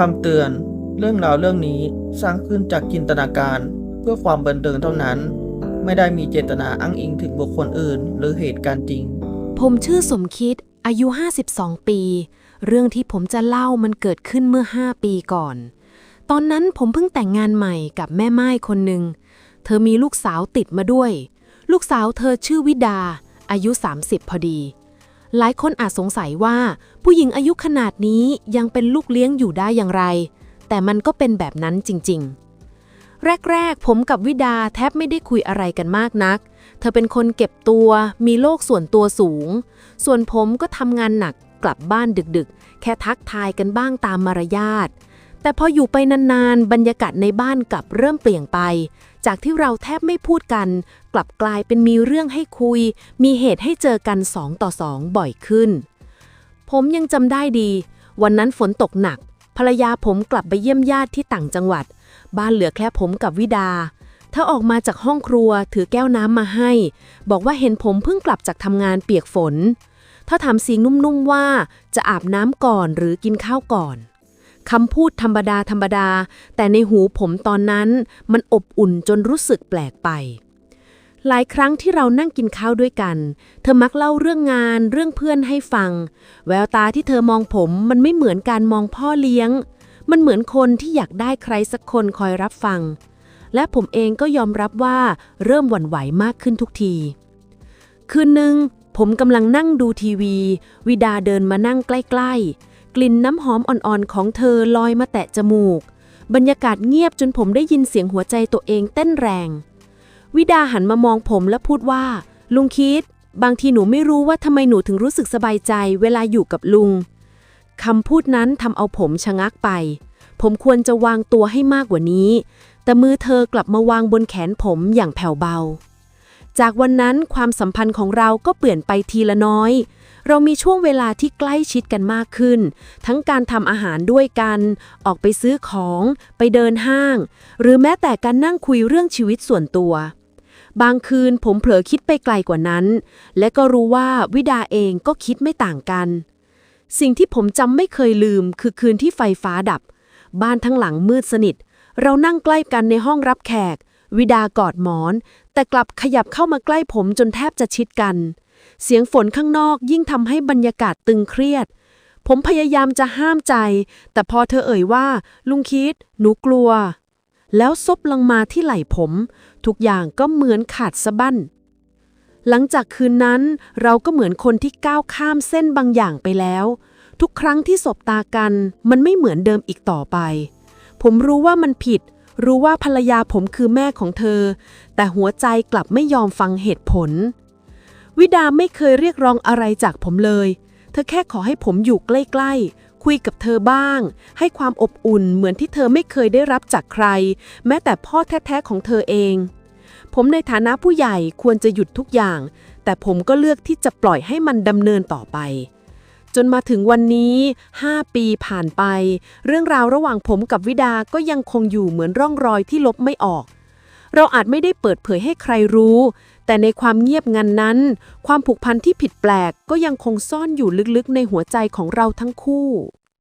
คำเตือน เรื่องราวเรื่องนี้สร้างขึ้นจากจินตนาการเพื่อความบันเทิงเท่านั้น ไม่ได้มีเจตนาอ้างอิงถึงบุคคลอื่น หรือเหตุการณ์จริง ผมชื่อสมคิด อายุ 52 ปี เรื่องที่ผมจะเล่ามันเกิดขึ้นเมื่อ 5 ปีก่อน ตอนนั้นผมเพิ่งแต่งงานใหม่กับแม่ไม้คนหนึ่ง เธอมีลูกสาวติดมาด้วย ลูกสาวเธอชื่อวิดา อายุ 30 พอดี หลายคนอาจสงสัยว่า ผู้หญิงอายุขนาดนี้ยังเป็นลูกเลี้ยงอยู่ได้อย่างไร แต่มันก็เป็นแบบนั้นจริง ๆ แรก ๆ ผมกับวิดาแทบไม่ได้คุยอะไรกันมากนัก เธอเป็นคนเก็บตัว มีโลกส่วนตัวสูง ส่วนผมก็ทำงานหนักกลับบ้านดึกๆ แค่ทักทายกันบ้างตามมารยาท แต่พออยู่ไปนานๆ บรรยากาศในบ้านกลับเริ่มเปลี่ยนไป จากที่เราแทบไม่พูดกัน กลับกลายเป็นมีเรื่องให้คุย มีเหตุให้เจอกันสองต่อสองบ่อยขึ้น ผมยังจำได้ดี วันนั้นฝนตกหนัก ภรรยาผมกลับไปเยี่ยมญาติที่ต่างจังหวัด บ้านเหลือแค่ผมกับวิดา เธอออกมาจากห้องครัวถือแก้วน้ำมาให้ บอกว่าเห็นผมเพิ่งกลับจากทำงานเปียกฝน เธอถามเสียงนุ่มๆว่าจะอาบน้ำก่อนหรือกินข้าวก่อน คำพูดธรรมดาธรรมดา แต่ในหูผมตอนนั้นมันอบอุ่นจนรู้สึกแปลกไป หลายครั้งที่เรานั่งกินข้าวด้วยกัน เธอมักเล่าเรื่องงานเรื่องเพื่อนให้ฟัง แววตาที่เธอมองผมมันไม่เหมือนการมองพ่อเลี้ยง มันเหมือนคนที่อยากได้ใครสักคนคอยรับฟัง และผมเองก็ยอมรับว่าเริ่มหวั่นไหวมากขึ้นทุกที คืนหนึ่งผมกำลังนั่งดูทีวี วิดาเดินมานั่งใกล้ ๆ กลิ่นน้ำหอมอ่อนๆของเธอลอยมาแตะจมูก บรรยากาศเงียบจนผมได้ยินเสียงหัวใจตัวเองเต้นแรง วิดาหันมามองผมและพูดว่า ลุงคิด บางทีหนูไม่รู้ว่าทำไมหนูถึงรู้สึกสบายใจเวลาอยู่กับลุงคำพูดนั้นทำเอาผมชะงักไป ผมควรจะวางตัวให้มากกว่านี้ แต่มือเธอกลับมาวางบนแขนผมอย่างแผ่วเบา จากวันนั้นความสัมพันธ์ของเราก็เปลี่ยนไปทีละน้อย เรามีช่วงเวลาที่ใกล้ชิดกันมากขึ้น ทั้งการทำอาหารด้วยกัน ออกไปซื้อของ ไปเดินห้าง หรือแม้แต่การนั่งคุยเรื่องชีวิตส่วนตัว บางคืนผมเผลอคิดไปไกลกว่านั้น และก็รู้ว่าวิดาเองก็คิดไม่ต่างกัน สิ่งที่ผมจำไม่เคยลืมคือคืนที่ไฟฟ้าดับ บ้านทั้งหลังมืดสนิท เรานั่งใกล้กันในห้องรับแขก วิดากอดหมอน แต่กลับขยับเข้ามาใกล้ผมจนแทบจะชิดกัน เสียงฝนข้างนอกยิ่งทำให้บรรยากาศตึงเครียด ผมพยายามจะห้ามใจ แต่พอเธอเอ่ยว่า ลุงคิด หนูกลัว แล้วซบลงมาที่ไหล่ผม ทุกอย่างก็เหมือนขาดสะบั้น หลังจากคืนนั้นเราก็เหมือนคนที่ก้าวข้ามเส้นบางอย่างไปแล้ว ทุกครั้งที่สบตากัน มันไม่เหมือนเดิมอีกต่อไปผมรู้ว่ามันผิด รู้ว่าภรรยาผมคือแม่ของเธอ แต่หัวใจกลับไม่ยอมฟังเหตุผล วิดาไม่เคยเรียกร้องอะไรจากผมเลย เธอแค่ขอให้ผมอยู่ใกล้ๆ คุยกับเธอบ้าง ให้ความอบอุ่นเหมือนที่เธอไม่เคยได้รับจากใคร แม้แต่พ่อแท้ๆของเธอเอง ผมในฐานะผู้ใหญ่ควรจะหยุดทุกอย่าง แต่ผมก็เลือกที่จะปล่อยให้มันดำเนินต่อไป จนมาถึงวันนี้ 5 ปีผ่านไป เรื่องราวระหว่างผมกับวิดาก็ยังคงอยู่เหมือนร่องรอยที่ลบไม่ออก เราอาจไม่ได้เปิดเผยให้ใครรู้ แต่ในความเงียบงันนั้น ความผูกพันที่ผิดแปลกก็ยังคงซ่อนอยู่ลึกๆในหัวใจของเราทั้งคู่